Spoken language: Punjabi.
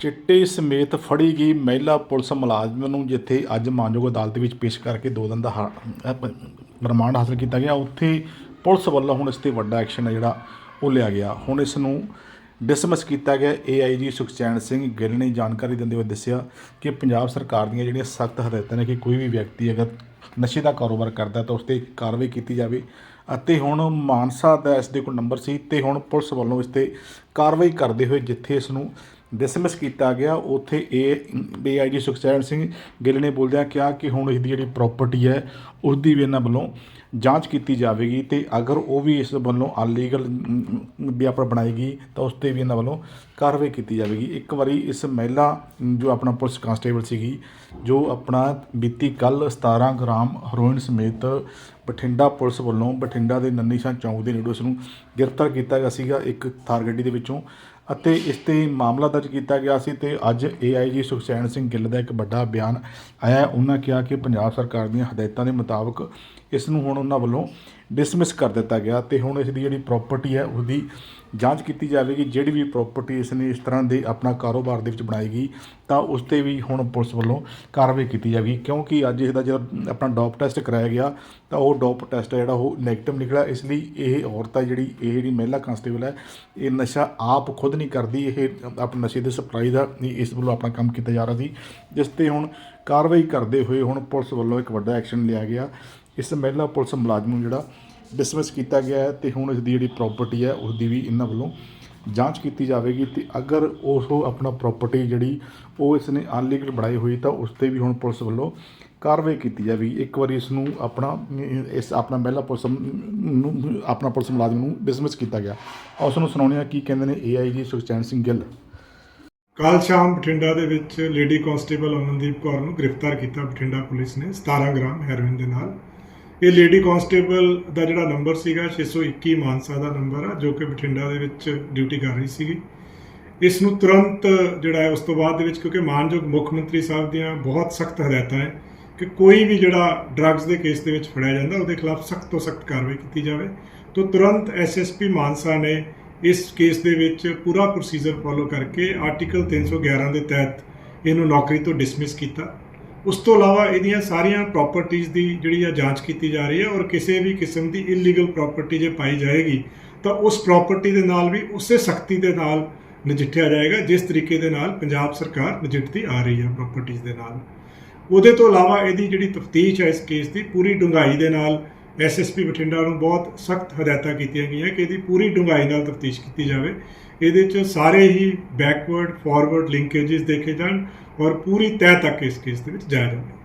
ਚਿੱਟੇ ਸਮੇਤ ਫੜੀ ਗਈ ਮਹਿਲਾ ਪੁਲਿਸ ਮੁਲਾਜ਼ਮ ਨੂੰ ਜਿੱਥੇ ਅੱਜ ਮਾਨਯੋਗ ਅਦਾਲਤ ਵਿੱਚ ਪੇਸ਼ ਕਰਕੇ ਦੋ ਦਿਨ ਦਾ ਹਾ- ਰਿਮਾਂਡ ਹਾਸਲ ਕੀਤਾ ਗਿਆ। ਉੱਥੇ ਪੁਲਿਸ ਵੱਲੋਂ ਹੁਣ ਇਸ ਤੇ ਵੱਡਾ ਐਕਸ਼ਨ ਹੈ ਜਿਹੜਾ ਉਹ ਲਿਆ ਗਿਆ। ਹੁਣ ਇਸ ਨੂੰ ਡਿਸਮਿਸ ਕੀਤਾ ਗਿਆ। ਏਆਈਜੀ ਸੁਖਚੈਨ ਸਿੰਘ ਗਿੱਲ ਨੇ ਜਾਣਕਾਰੀ ਦਿੰਦੇ ਹੋਏ ਦੱਸਿਆ ਕਿ ਪੰਜਾਬ ਸਰਕਾਰ ਦੀਆਂ ਜਿਹੜੀਆਂ ਸਖਤ ਹਦਾਇਤਾਂ ਨੇ ਕਿ ਕੋਈ ਵੀ ਵਿਅਕਤੀ ਅਗਰ ਨਸ਼ੇ ਦਾ ਕਾਰੋਬਾਰ ਕਰਦਾ ਤਾਂ ਉਸ ਤੇ ਕਾਰਵਾਈ ਕੀਤੀ ਜਾਵੇ ਅਤੇ ਹੁਣ ਮਾਨਸਾ ਦਾ ਇਸ ਦੇ ਕੋਲ ਨੰਬਰ ਸੀ ਤੇ ਹੁਣ ਪੁਲਿਸ ਵੱਲੋਂ ਇਸ ਤੇ ਕਾਰਵਾਈ ਕਰਦੇ ਹੋਏ ਜਿੱਥੇ ਇਸ ਨੂੰ ਡਿਸਮਿਸ ਕੀਤਾ ਗਿਆ। ਉੱਥੇ ਇਹ ਏਆਈਜੀ ਸੁਖਚੈਨ ਸਿੰਘ ਗਿੱਲ ਨੇ ਬੋਲਦਿਆਂ ਕਿਹਾ ਕਿ ਹੁਣ ਇਸ ਦੀ ਜਿਹੜੀ ਪ੍ਰਾਪਰਟੀ ਹੈ ਉਸ ਦੀ ਵੀ ਇਹਨਾਂ ਵੱਲੋਂ ਜਾਂਚ ਕੀਤੀ ਜਾਵੇਗੀ ਤੇ ਅਗਰ ਉਹ ਵੀ ਇਸ ਵੱਲੋਂ ਅਲੀਗਲ ਵੀ ਆਪਣਾ ਬਣਾਏਗੀ ਤਾਂ ਉਸ ਤੇ ਵੀ ਇਹਨਾਂ ਵੱਲੋਂ ਕਾਰਵਾਈ ਕੀਤੀ ਜਾਵੇਗੀ। ਇੱਕ ਵਾਰੀ ਇਸ ਮਹਿਲਾ ਜੋ ਆਪਣਾ ਪੁਲਿਸ ਕਾਂਸਟੇਬਲ ਸੀਗੀ, ਜੋ ਆਪਣਾ ਬੀਤੀ ਕੱਲ 17 ਗ੍ਰਾਮ ਹੈਰੋਇਨ ਸਮੇਤ ਬਠਿੰਡਾ ਪੁਲਿਸ ਵੱਲੋਂ ਬਠਿੰਡਾ ਦੇ ਨੰਨੀ ਸ਼ਾਹ ਚੌਂਕ ਦੇ ਨੇੜੇ ਉਸ ਨੂੰ ਗ੍ਰਿਫਤਾਰ ਕੀਤਾ ਗਿਆ ਸੀਗਾ ਇੱਕ ਥਾਰ ਗੱਡੀ ਦੇ ਵਿੱਚੋਂ ਅਤੇ ਇਸ ਤੇ ਮਾਮਲਾ ਦਰਜ ਕੀਤਾ ਗਿਆ ਸੀ ਤੇ ਅੱਜ ਏਆਈਜੀ ਸੁਖਚੈਨ ਸਿੰਘ ਗਿੱਲ ਦਾ ਇੱਕ ਵੱਡਾ ਬਿਆਨ ਆਇਆ ਉਹਨਾਂ ਕਿਹਾ ਕਿ ਪੰਜਾਬ ਸਰਕਾਰ ਦੀਆਂ ਹਦਾਇਤਾਂ ਦੇ ਮੁਤਾਬਕ ਇਸ ਨੂੰ ਹੁਣ ਉਹਨਾਂ ਵੱਲੋਂ ਡਿਸਮਿਸ ਕਰ ਦਿੱਤਾ ਗਿਆ ਤੇ ਹੁਣ ਇਸ ਦੀ ਜਿਹੜੀ ਪ੍ਰਾਪਰਟੀ ਹੈ ਉਹਦੀ ਜਾਂਚ ਕੀਤੀ ਜਾਵੇਗੀ, ਜਿਹੜੀ ਵੀ ਪ੍ਰਾਪਰਟੀ ਇਸ ਨੇ ਇਸ ਤਰ੍ਹਾਂ ਦੇ ਆਪਣਾ ਕਾਰੋਬਾਰ ਦੇ ਵਿੱਚ ਬਣਾਏਗੀ, ਤਾਂ ਉਸ ਤੇ ਵੀ ਹੁਣ ਪੁਲਿਸ ਵੱਲੋਂ ਕਾਰਵਾਈ ਕੀਤੀ ਜਾਵੇਗੀ। ਕਿਉਂਕਿ ਅੱਜ ਇਹਦਾ ਜਿਹੜਾ ਆਪਣਾ ਡੋਪ ਟੈਸਟ ਕਰਾਇਆ ਗਿਆ, ਤਾਂ ਉਹ ਡੋਪ ਟੈਸਟ ਜਿਹੜਾ ਉਹ ਨੈਗੇਟਿਵ ਨਿਕਲਿਆ। ਇਸ ਲਈ ਇਹ ਔਰਤ ਹੈ ਜਿਹੜੀ, ਇਹ ਜਿਹੜੀ ਮਹਿਲਾ ਕਾਂਸਟੇਬਲ ਹੈ ਇਹ ਨਸ਼ਾ ਆਪ ਖੁਦ ਨਹੀਂ ਕਰਦੀ। ਇਹ ਆਪਣੇ ਨਸ਼ੇ ਦੇ ਸਪਲਾਈ ਦਾ ਨਹੀਂ ਇਸ ਵੱਲੋਂ ਆਪਣਾ ਕੰਮ ਕੀਤਾ ਜਾ ਰਿਹਾ ਸੀ। ਜਿਸ ਤੇ ਹੁਣ ਕਾਰਵਾਈ ਕਰਦੇ ਹੋਏ ਹੁਣ ਪੁਲਿਸ ਵੱਲੋਂ ਇੱਕ ਵੱਡਾ ਐਕਸ਼ਨ ਲਿਆ ਗਿਆ। ਇਸ ਮਹਿਲਾ ਪੁਲਿਸ ਮੁਲਾਜ਼ਮ ਨੂੰ ਜਿਹੜਾ ਡਿਸਮਿਸ ਕੀਤਾ ਗਿਆ ਹੈ ਤੇ ਹੁਣ ਇਸ ਦੀ ਜਿਹੜੀ ਪ੍ਰਾਪਰਟੀ ਹੈ ਉਸ ਦੀ ਵੀ ਇਹਨਾਂ ਵੱਲੋਂ ਜਾਂਚ ਕੀਤੀ ਜਾਵੇਗੀ ਤੇ ਅਗਰ ਉਹ ਆਪਣਾ ਪ੍ਰਾਪਰਟੀ ਜਿਹੜੀ ਉਹ ਇਸ ਨੇ ਅਨਲੀਗਲ ਬਣਾਈ ਹੋਈ ਤਾਂ ਉਸ ਤੇ ਵੀ ਹੁਣ ਪੁਲਿਸ ਵੱਲੋਂ ਕਾਰਵਾਈ ਕੀਤੀ ਜਾਵੇਗੀ। ਇੱਕ ਵਾਰੀ ਇਸ ਨੂੰ ਆਪਣਾ, ਇਸ ਆਪਣਾ ਮਹਿਲਾ ਪੁਲਿਸ ਨੂੰ ਆਪਣਾ ਪੁਲਿਸ ਮੁਲਾਜ਼ਮ ਨੂੰ ਡਿਸਮਿਸ ਕੀਤਾ ਗਿਆ। ਉਸ ਨੂੰ ਸੁਣਾਉਂਦੇ ਹਾਂ ਕੀ ਕਹਿੰਦੇ ਨੇ ਏਆਈਜੀ ਸੁਖਚੈਨ ਸਿੰਘ ਗਿੱਲ। ਕੱਲ ਸ਼ਾਮ ਬਠਿੰਡਾ ਦੇ ਵਿੱਚ ਲੇਡੀ ਕਾਂਸਟੇਬਲ ਅਮਨਦੀਪ ਕੌਰ ਨੂੰ ਗ੍ਰਿਫਤਾਰ ਕੀਤਾ ਬਠਿੰਡਾ ਪੁਲਿਸ ਨੇ 17 ਗ੍ਰਾਮ ਹੈਰੋਇਨ ਦੇ ਨਾਲ। ਇਹ ਲੇਡੀ ਕਾਂਸਟੇਬਲ ਦਾ ਜਿਹੜਾ ਨੰਬਰ ਸੀਗਾ 621 ਮਾਨਸਾ ਦਾ ਨੰਬਰ ਆ, ਜੋ ਕਿ ਬਠਿੰਡਾ ਦੇ ਵਿੱਚ ਡਿਊਟੀ ਕਰ ਰਹੀ ਸੀਗੀ। ਇਸ ਨੂੰ ਤੁਰੰਤ ਜਿਹੜਾ ਹੈ ਉਸ ਤੋਂ ਬਾਅਦ ਦੇ ਵਿੱਚ, ਕਿਉਂਕਿ ਮਾਨਯੋਗ ਮੁੱਖ ਮੰਤਰੀ ਸਾਹਿਬ ਦੀਆਂ ਬਹੁਤ ਸਖਤ ਹਦਾਇਤਾਂ ਹੈ ਕਿ ਕੋਈ ਵੀ ਜਿਹੜਾ ਡਰੱਗਸ ਦੇ ਕੇਸ ਦੇ ਵਿੱਚ ਫੜਿਆ ਜਾਂਦਾ, ਉਹਦੇ ਖਿਲਾਫ ਸਖਤ ਤੋਂ ਸਖਤ ਕਾਰਵਾਈ ਕੀਤੀ ਜਾਵੇ। ਤੋਂ ਤੁਰੰਤ ਐਸਐਸਪੀ ਮਾਨਸਾ ਨੇ ਇਸ ਕੇਸ ਦੇ ਵਿੱਚ ਪੂਰਾ ਪ੍ਰੋਸੀਜਰ ਫੋਲੋ ਕਰਕੇ ਆਰਟੀਕਲ 311 ਦੇ ਤਹਿਤ ਇਹਨੂੰ ਨੌਕਰੀ ਤੋਂ ਡਿਸਮਿਸ ਕੀਤਾ। ਉਸ ਤੋਂ ਇਲਾਵਾ ਇਹਦੀਆਂ ਸਾਰੀਆਂ ਪ੍ਰਾਪਰਟੀਆਂ ਦੀ ਜਿਹੜੀ ਆ ਜਾਂਚ ਕੀਤੀ ਜਾ ਰਹੀ ਹੈ ਔਰ ਕਿਸੇ ਵੀ ਕਿਸਮ ਦੀ ਇਲੀਗਲ ਪ੍ਰਾਪਰਟੀ ਜੇ ਪਾਈ ਜਾਏਗੀ, ਤਾਂ ਉਸ ਪ੍ਰਾਪਰਟੀ ਦੇ ਨਾਲ ਵੀ ਉਸੇ ਸਖਤੀ ਦੇ ਨਾਲ ਨਜਿੱਠਿਆ ਜਾਏਗਾ, ਜਿਸ ਤਰੀਕੇ ਦੇ ਨਾਲ ਪੰਜਾਬ ਸਰਕਾਰ ਨਜਿੱਠਦੀ ਆ ਰਹੀ ਹੈ ਪ੍ਰਾਪਰਟੀਆਂ ਦੇ ਨਾਲ। ਉਹਦੇ ਤੋਂ ਇਲਾਵਾ ਇਹਦੀ ਜਿਹੜੀ ਤਫਤੀਸ਼ ਹੈ ਇਸ ਕੇਸ ਦੀ, ਪੂਰੀ ਡੂੰਘਾਈ ਦੇ ਨਾਲ ਐਸਐਸਪੀ ਬਠਿੰਡਾ ਨੂੰ ਬਹੁਤ ਸਖਤ ਹਦਾਇਤਾਂ ਕੀਤੀਆਂ ਗਈਆਂ ਕਿ ਇਹਦੀ ਪੂਰੀ ਡੂੰਘਾਈ ਨਾਲ ਤਫਤੀਸ਼ ਕੀਤੀ ਜਾਵੇ। ਇਹਦੇ 'ਚ ਸਾਰੇ ਹੀ ਬੈਕਵਰਡ ਫਾਰਵਰਡ ਲਿੰਕੇजेस ਦੇਖੇ ਜਾਣ ਔਰ ਪੂਰੀ ਤਹਿ ਤੱਕ ਇਸ ਕੇਸ ਦੇ ਵਿੱਚ ਜਾਇਆ ਜਾਵੇ